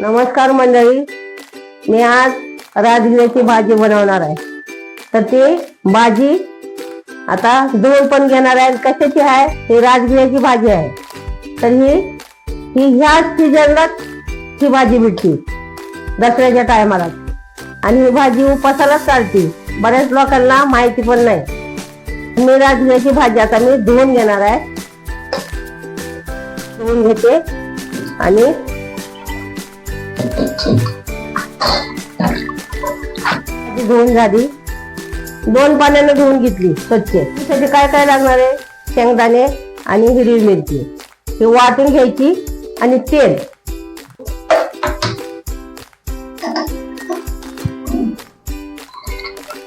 नमस्कार मंडळी. मी आज राजगिऱ्याची भाजी बनवणार आहे. तर ती भाजी आता दोन पण घेणार आहे. कशाची आहे? ही राजगिऱ्याची भाजी आहे. तर ही ही ह्याच सीजनलाच ही भाजी भेटते दसऱ्याच्या टायमाला. आणि ही भाजी उपासालाच चालते. बऱ्याच लोकांना माहिती पण नाही. मी राजगिऱ्याची भाजी आता मी धुवून घेणार आहे. धुवून घेते. आणि धुवून झाली. दोन पाण्यानं धुवून घेतली स्वच्छ. त्याचे काय काय लागणार आहे? शेंगदाणे आणि हिरवी मिरची. हे वाटून घ्यायची आणि तेल.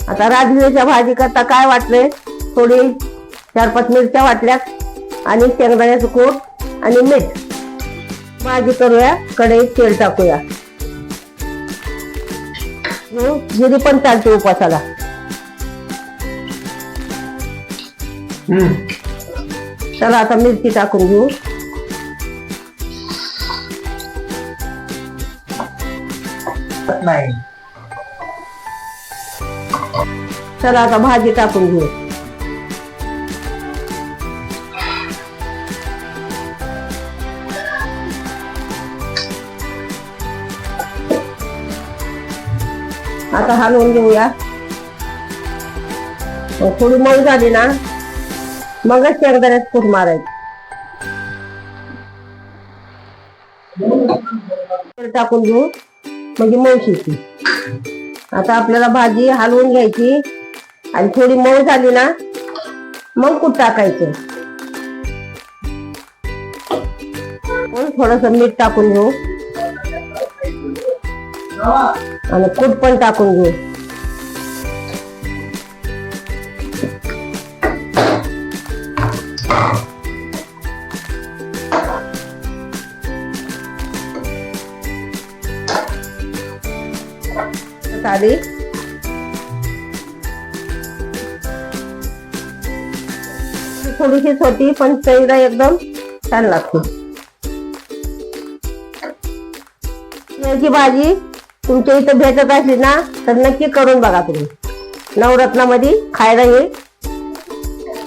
आता राजगिरीच्या भाजी करता काय वाटले थोडी चार पाच मिरच्या वाटल्या आणि शेंगदाण्याचं कूट आणि मीठ. भाजी करूया कढईत तेल टाकूया. जिरी पण चालते उपासाला चला आता मिरची टाकून घेऊ. नाही. चला आता भाजी टाकून घेऊ. आता हलवून घेऊया. हो, थोडी मऊ झाली ना? मगच शेंगदाण्यात फूट मारायची. टाकून घेऊ. म्हणजे मऊ शिजते आता आपल्याला भाजी हलवून घ्यायची. आणि थोडी मऊ झाली ना मग कुठ टाकायचं. हो, थोडस मीठ टाकून घेऊ. आणि कूट पण टाकून घेऊ. साधी थोडीशी होती पण चवीला एकदम छान लागते. याची भाजी. तुमच्या इथं भेटत असली ना तर नक्की करून बघा तुम्ही. नवरत्नामध्ये खायला येईल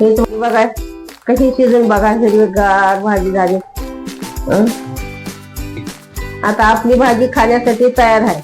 हे तुम्ही बघा कशी शिजून बघा हिरवीगार भाजी झाली. आता आपली भाजी खाण्यासाठी तयार आहे.